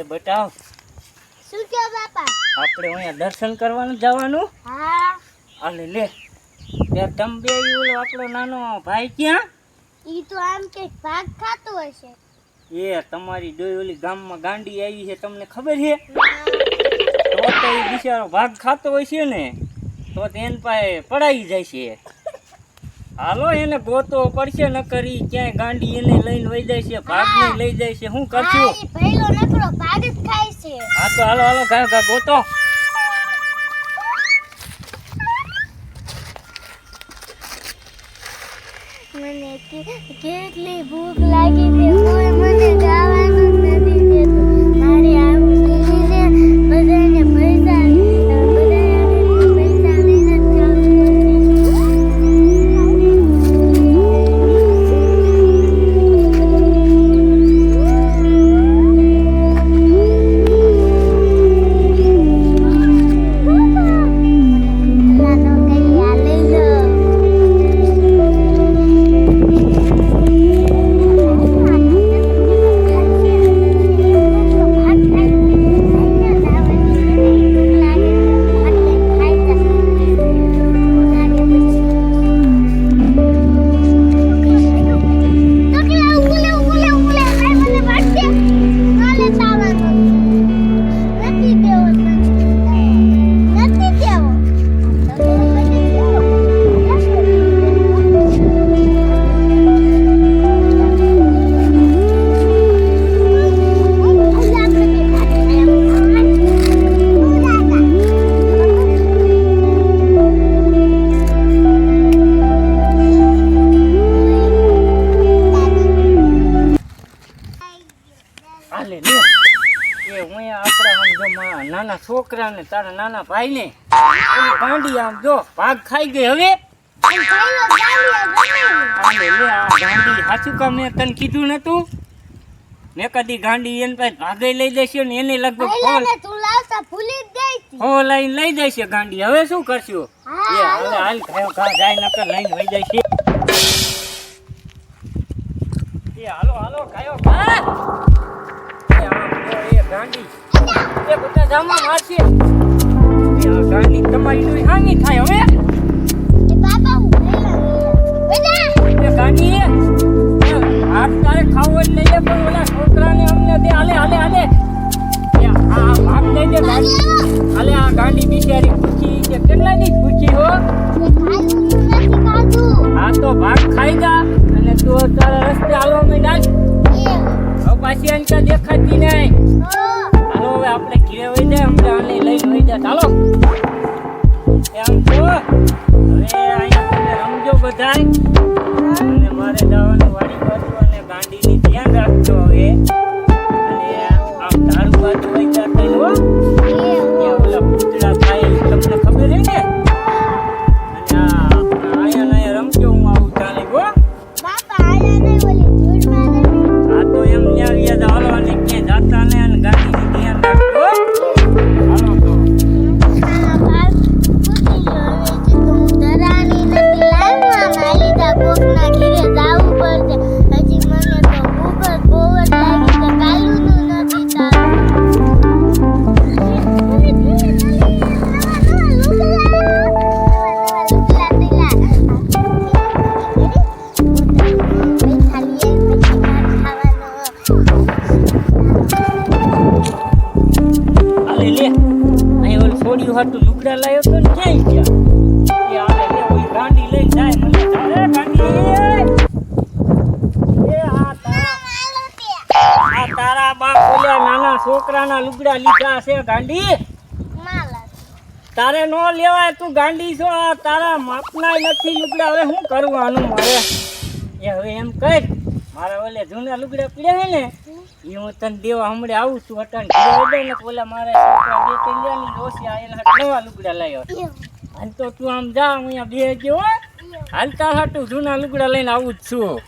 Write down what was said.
એ બટાવ શું કયો બાપા? આપણે અહીંયા દર્શન કરવાનું જવાનું? હા. આલે લે. ત્યાં તમે બે ઈ ઓલો આપણો નાનો ભાઈ ક્યાં? ઈ તો આમ કે ભાગ ખાતો હશે. એ તમારી ડોઈ ઓલી ગામમાં ગાંડી આવી છે તમને ખબર છે? ના, તો તો એ બિચારો ભાગ ખાતો હોય છે ને તો તેન પાસે પડાઈ જાય છે હાલો એને ગોતો પડશે ન કરી ક્યાંય ગાંડી એને લઈને વહી જાય છે ભાગને લઈ જાય છે શું કરશું ભઈલો ભાગ જ ખાય છે. હા તો હાલો હાલો ખાય ગા ગોતો. મને કેટલી ભૂખ લાગી છે ઓય મને છોકરાને તારા નાના ભાઈને. ઓલી ભાંડી આમ જો ભાગ ખાઈ ગઈ હવે. હાલે લે આ ગાંડી સાચું કામ મેં તને કીધું નતું? મેં કદી ગાંડી એને પાસે ભાગે લઈ જશે ને એને લગભગ ફોન લઈને લઈ જશે ગાંડી. હવે શું કરશું? એ હવે હાલ ખા જાય નકર લઈને વહી જાય છે એ હાલો હાલો એ એ ગાંડી એ બધા જામા મારશે એ તમારી હાંગી થાય હવે. એ હાથ તારે ખાવો જ લઈએ પણ ઓલા છોકરાને અમને દે. હાલે હાલે હાલે. આ ભાગ લઈ દે હાલે આ ગાંડી બિચારી પૂછી કે કેટલાની પૂછી હો? હા તો ભાગ ખાઈ જા. અને તું તારા રસ્તે હાલવા માંડ પાછી આને દેખાતી નહીં. આપણે ઘીરે વહી જાય અમને આને લઈને વહી જાય. ચાલો. એમ તો હવે અહીંયા સમજો બધાય. હાટું લુગડા લાવ્યો તો ક્યાંય ગયા? એ ગાંડી લઈ જાય, મને તારા આ તારા બાપ ઓલા નાના છોકરાના લુગડા લીધા છે, ગાંડી. તારે નો લેવાય, તું ગાંડી છો, આ તારા માપના નથી લુગડા, હવે શું કરવાનું મારે? એ હવે એમ કર મારા ઓલે જૂના લુગડા પીડ્યા ને એ હું તને દેવા હમણે આવું છું અટાણ. ને ઓલા મારા છોકરા બે ત્રણ લ્યા ની એના નવા લુગડા લાવ્યો હાલ તો તું આમ જા, હું અહીંયા બે ગયો. હાલતા હાટું જૂના લુગડા લઈને આવું જ છું.